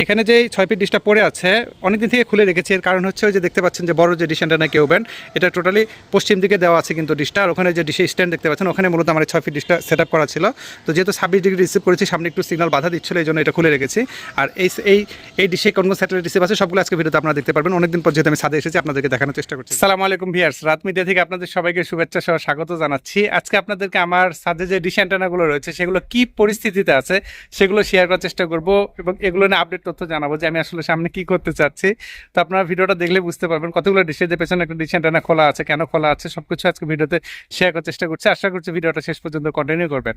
এখানে যে ছয় ফিট ডিশটা পড়ে আছে, অনেকদিন থেকে খুলে রেখেছি। এর কারণ হচ্ছে ওই যে দেখতে পাচ্ছেন যে বড় যে ডিশ অ্যান্টেনা কেউ ব্যান্ড এটা টোটালি পশ্চিম দিকে দেওয়া আছে কিন্তু ডিশটা আর ওখানে যে ডিশে স্ট্যান্ড দেখতে পাচ্ছেন, ওখানে মূলত আমার ছয় ফিট ডিশটা সেট আপ করা ছিল। তো যেহেতু ছাব্বিশ ডিগ্রি রিসিভ করেছি, সামনে একটু সিগনাল বাধা দিচ্ছিল, এই জন্য এটা খুলে রেখেছি। আর এই এই এই ডিশে কোন কোন স্যাটেলাইট রিসিভ আছে, সবগুলো আজকে ভিডিওতে আপনারা দেখতে পারবেন। অনেকদিন পর যেহেতু আমি সাদে এসেছি, আপনাদেরকে দেখানোর চেষ্টা করছি। সালামু আলাইকুম ভিয়ার্স রাত মিডিয়া থেকে আপনাদের সবাইকে শুভেচ্ছা সহ স্বাগত জানাচ্ছি। আজকে আপনাদেরকে আমার সাথে যে ডিশ অ্যান্টেনাগুলো রয়েছে, সেগুলো কি পরিস্থিতিতে আছে, সেগুলো শেয়ার করার চেষ্টা করব এবং এগুলো নিয়ে আপডেট তথ্য জানাব যে আমি আসলে সামনে কি করতে চাচ্ছি। তো আপনারা ভিডিওটা দেখলে বুঝতে পারবেন কতগুলো ডিশের যে পেছনে একটা ডিশ খোলা আছে, কেন খোলা আছে, সবকিছু আজকে ভিডিওতে শেয়ার করার চেষ্টা করছি। আশা করছি ভিডিওটা শেষ পর্যন্ত কন্টিনিউ করবেন।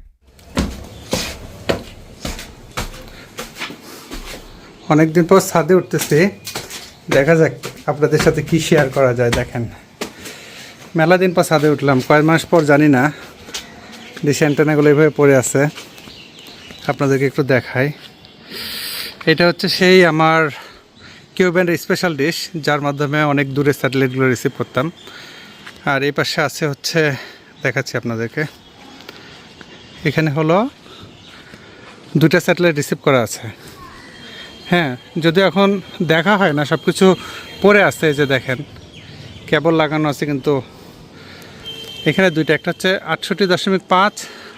অনেকদিন পর ছাদে উঠতেছি। দেখা যাক আপনাদের সাথে কি শেয়ার করা যায়, দেখেন। মেলা দিন পর ছাদে উঠলাম, কয়েক মাস পর জানি না। ডিশ অ্যান্টেনাগুলো এইভাবে পড়ে আছে। আপনাদেরকে একটু দেখাই। এটা হচ্ছে সেই আমার কিউব্যান্ডের স্পেশাল ডিশ যার মাধ্যমে অনেক দূরে স্যাটেলাইটগুলো রিসিভ করতাম। আর এই পাশে আছে হচ্ছে, দেখাচ্ছি আপনাদেরকে। এখানে হলো দুটা স্যাটেলাইট রিসিভ করা আছে। হ্যাঁ যদি এখন দেখা হয় না সব কিছু পরে আছে যে দেখেন। কেবল লাগানো আছে কিন্তু এখানে দুইটা, একটা হচ্ছে আটষট্টি দশমিক পাঁচ,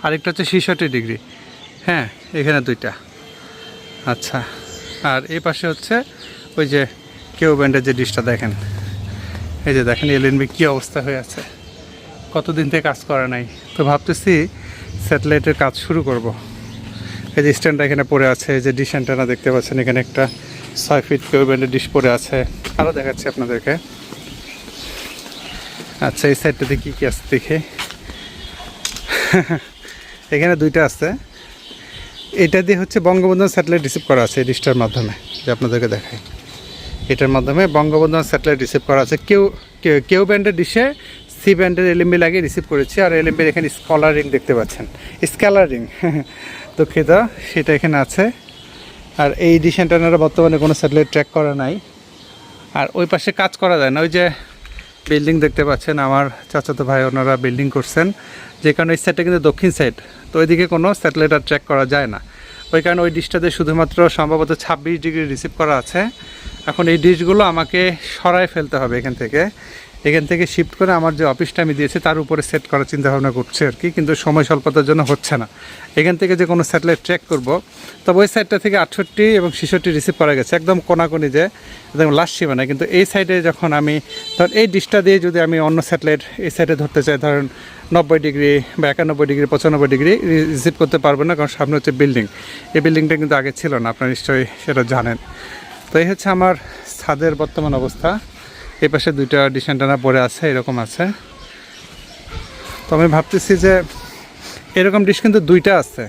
আরেকটা হচ্ছে ছেষট্টি ডিগ্রি। হ্যাঁ এখানে দুইটা। আচ্ছা। আর এই পাশে হচ্ছে ওই যে কেউ ব্যান্ডের যে ডিশটা দেখেন। এই যে দেখেন এলএনবি কী অবস্থা হয়ে আছে। কতদিন থেকে কাজ করা নাই। তো ভাবতেছি স্যাটেলাইটের কাজ শুরু করব। এই যে স্ট্যান্ডটা এখানে পড়ে আছে, এই যে ডিশ অ্যান্টেনা দেখতে পাচ্ছেন, এখানে একটা ছয় ফিট কেউ ব্যান্ডের ডিশ পড়ে আছে। আরও দেখাচ্ছি আপনাদেরকে। আচ্ছা এই সাইডটাতে কী কী আছে দেখে। এখানে দুইটা আছে। এটা দিয়ে হচ্ছে বঙ্গবন্ধন স্যাটেলাইট রিসিভ করা আছে এই ডিশটার মাধ্যমে, যে আপনাদেরকে দেখাই। এটার মাধ্যমে বঙ্গবন্ধন স্যাটেলাইট রিসিভ করা আছে। কেউ, কেউ- ব্যান্ডের ডিশে সি ব্যান্ডের এলএমবি লাগিয়ে রিসিভ করেছি, আর এলএমবির এখানে স্কলারিং দেখতে পাচ্ছেন। স্ক্যালারিং দুঃখিত সেটা এখানে আছে। আর এই ডিশ অ্যান্টেনারা বর্তমানে কোনো স্যাটেলাইট ট্র্যাক করা নাই। আর ওই পাশে কাজ করা যায় না। ওই যে বিল্ডিং দেখতে পাচ্ছেন, আমার চাচাতো ভাই ওনারা বিল্ডিং করছেন। যে কারণে এই সাইডটা কিন্তু দক্ষিণ সাইড তো ওইদিকে কোনো স্যাটেলাইট আর ট্র্যাক করা যায় না। ওই কারণে ওই ডিশটাতে শুধুমাত্র সম্ভবত ছাব্বিশ ডিগ্রি রিসিভ করা আছে। এখন এই ডিশগুলো আমাকে সরায় ফেলতে হবে এখান থেকে। এখান থেকে শিফট করে আমার যে অফিসটা আমি দিয়েছি, তার উপরে সেট করার চিন্তা ভাবনা করছি আর কি, কিন্তু সময় স্বল্পতার জন্য হচ্ছে না। এখান থেকে যে কোনো স্যাটেলাইট ট্র্যাক করব, তবে ওই সাইডটা থেকে আটষট্টি এবং ছেষট্টি রিসিভ করা গেছে, একদম কোনাকুনি যে, একদম লাস্ট সীমানা কিন্তু এই সাইডে যখন আমি, ধর এই ডিশটা দিয়ে যদি আমি অন্য স্যাটেলাইট এই সাইডে ধরতে চাই, ধরেন নব্বই ডিগ্রি বা একানব্বই ডিগ্রি, পঁচানব্বই ডিগ্রি রিসিভ করতে পারব না, কারণ সামনে হচ্ছে বিল্ডিং এই বিল্ডিংটা কিন্তু আগে ছিল না, আপনারা নিশ্চয়ই সেটা জানেন। তো এই হচ্ছে আমার ছাদের বর্তমান অবস্থা। এই পাশে দুইটা ডিসেন্টানা পরে আছে, এরকম আছে। তো আমি ভাবতেছি যে এরকম ডিশ কিন্তু দুইটা আছে।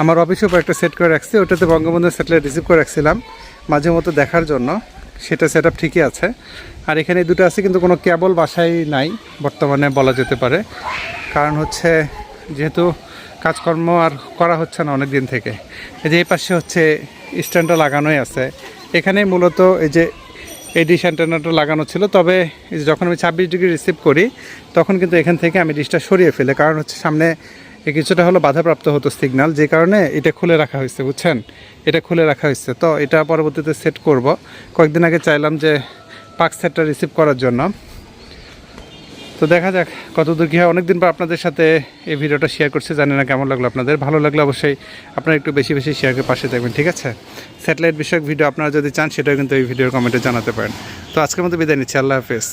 আমার অফিসেও একটা সেট করে রাখছি, ওটাতে বঙ্গবন্ধু স্যাটেলাইট রিসিভ করে রাখছিলাম, মাঝে মতো দেখার জন্য। সেটা সেট ঠিকই আছে। আর এখানে দুটো আছে, কিন্তু কোনো কেবল বাসায় নাই, বর্তমানে বলা যেতে পারে। কারণ হচ্ছে, যেহেতু কাজকর্ম আর করা হচ্ছে না অনেক দিন থেকে। এই যে এই পাশে হচ্ছে স্ট্যান্ডটা লাগানোই আছে। এখানে মূলত এই যে এই ডিশ অ্যান্টেনাটা লাগানো ছিল, তবে যখন আমি ছাব্বিশ ডিগ্রি রিসিভ করি, তখন কিন্তু এখান থেকে আমি ডিশটা সরিয়ে ফেলে। কারণ হচ্ছে সামনে কিছুটা হলো বাধাপ্রাপ্ত হতো সিগনাল যে কারণে এটা খুলে রাখা হয়েছে, বুঝছেন? এটা খুলে রাখা হয়েছে। তো এটা পরবর্তীতে সেট করব। কয়েকদিন আগে চাইলাম যে পাক সেটটা রিসিভ করার জন্য। তো দেখা যাক কতদূর কী হয়। অনেকদিন পর আপনাদের সাথে এই ভিডিওটা শেয়ার করছে, জানি না কেমন লাগল আপনাদের। ভালো লাগলে অবশ্যই আপনারা একটু বেশি বেশি শেয়ারকে পাশে থাকবেন, ঠিক আছে? স্যাটেলাইট বিষয়ক ভিডিও আপনারা যদি চান, সেটাও কিন্তু এই ভিডিওর কমেন্টে জানাতে পারেন। তো আজকের মতো বিদায় নিচ্ছি, আল্লাহ হাফেজ।